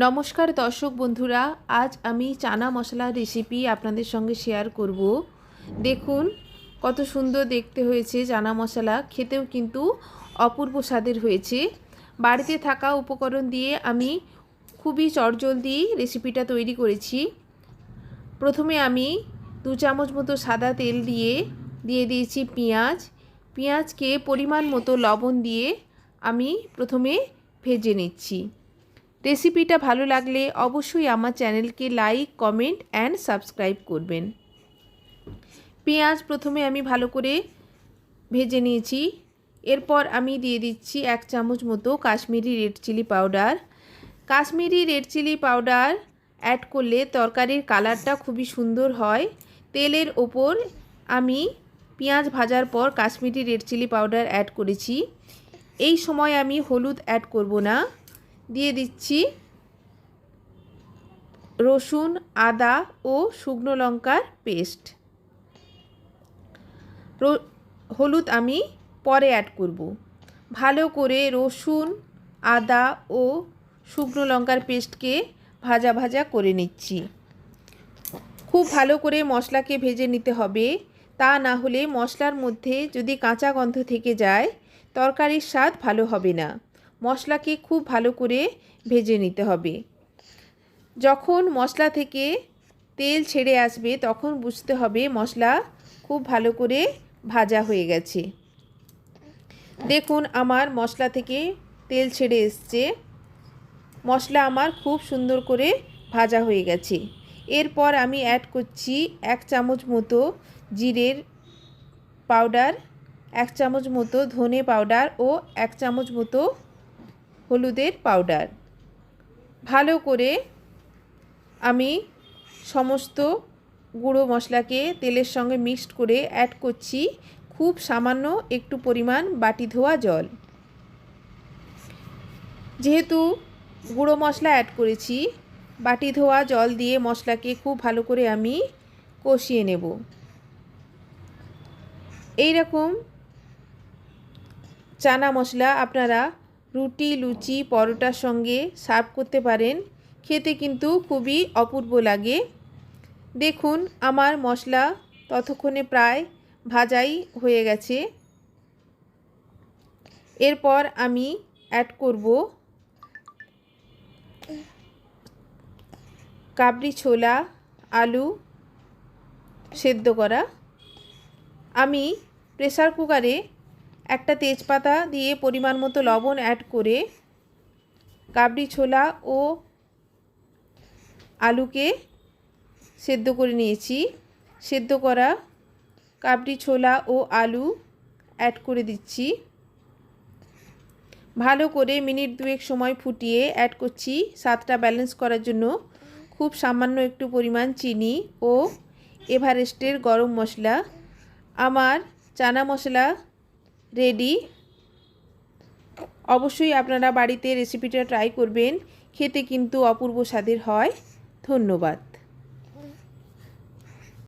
নমস্কার দর্শক বন্ধুরা, আজ আমি চানা মশলার রেসিপি আপনাদের সঙ্গে শেয়ার করব। দেখুন, কত সুন্দর দেখতে হয়েছে চানা মশলা, খেতেও কিন্তু অপূর্ব স্বাদের হয়েছে। বাড়িতে থাকা উপকরণ দিয়ে আমি খুবই চটজলদি রেসিপিটা তৈরি করেছি। প্রথমে আমি দু চামচ মতো সাদা তেল দিয়ে দিয়ে দিয়েছি পেঁয়াজ। পেঁয়াজকে পরিমাণ মতো লবণ দিয়ে আমি প্রথমে ভেজে নিচ্ছি। রেসিপিটা ভালো লাগলে অবশ্যই আমার চ্যানেলকে লাইক, কমেন্ট অ্যান্ড সাবস্ক্রাইব করবেন। পেঁয়াজ প্রথমে আমি ভালো করে ভেজে নিয়েছি। এরপর আমি দিয়ে দিচ্ছি এক চামচ মতো Kashmiri red chilli powder. Kashmiri red chilli powder add করলে তরকারির কালারটা খুবই সুন্দর হয়। তেলের ওপর আমি পেঁয়াজ ভাজার পর Kashmiri red chilli powder add করেছি। এই সময় আমি হলুদ অ্যাড করব না। দিয়ে দিচ্ছি রসুন, আদা ও শুকনো লঙ্কার পেস্ট। হলুদ আমি পরে অ্যাড করব। ভালো করে রসুন, আদা ও শুকনো লঙ্কার পেস্টকে ভাজা ভাজা করে নিচ্ছি। খুব ভালো করে মশলাকে ভেজে নিতে হবে। তা না হলে মশলার মধ্যে যদি কাঁচা গন্ধ থেকে যায়, তরকারির স্বাদ ভালো হবে না। মশলাকে খুব ভালো করে ভেজে নিতে হবে। যখন মশলা থেকে তেল ছেড়ে আসবে, তখন বুঝতে হবে মশলা খুব ভালো করে ভাজা হয়ে গেছে। দেখুন, আমার মশলা থেকে তেল ছেড়ে এসছে। মশলা আমার খুব সুন্দর করে ভাজা হয়ে গেছে। এরপর আমি অ্যাড করছি এক চামচ মতো জিরের পাউডার এক চামচ মতো ধনে পাউডার ও এক চামচ মতো হলুদের পাউডার ভালো করে আমি সমস্ত গুঁড়ো মশলাকে তেলের সঙ্গে মিক্সড করে অ্যাড করছি খুব সামান্য একটু পরিমাণ বাটি ধোয়া জল। যেহেতু গুঁড়ো মশলা অ্যাড করেছি, বাটি ধোয়া জল দিয়ে মশলাকে খুব ভালো করে আমি কষিয়ে নেব। এই রকম চানা মশলা আপনারা রুটি, লুচি, পরোটার সঙ্গে সার্ভ করতে পারেন। খেতে কিন্তু খুবই অপূর্ব লাগে। দেখুন, আমার মশলা ততক্ষণে প্রায় ভাজাই হয়ে গেছে। এরপর আমি অ্যাড করব কাবলি ছোলা, আলু সেদ্ধ করা। আমি প্রেসার কুকারে একটা তেজপাতা দিয়ে পরিমাণ মতো লবণ অ্যাড করে কাবড়ি ছোলা ও আলুকে সেদ্ধ করে নিয়েছি। সেদ্ধ করা কাবড়ি ছোলা ও আলু অ্যাড করে দিচ্ছি। ভালো করে মিনিট দুয়েক সময় ফুটিয়ে অ্যাড করছি। স্বাদটা ব্যালেন্স করার জন্য খুব সামান্য একটু পরিমাণ চিনি ও এভারেস্টের গরম মশলা। আমার চানা মশলা রেডি অবশ্যই আপনারা বাড়িতে রেসিপিটা ট্রাই করবেন। খেতে কিন্তু অপূর্ব স্বাদের হয়। ধন্যবাদ।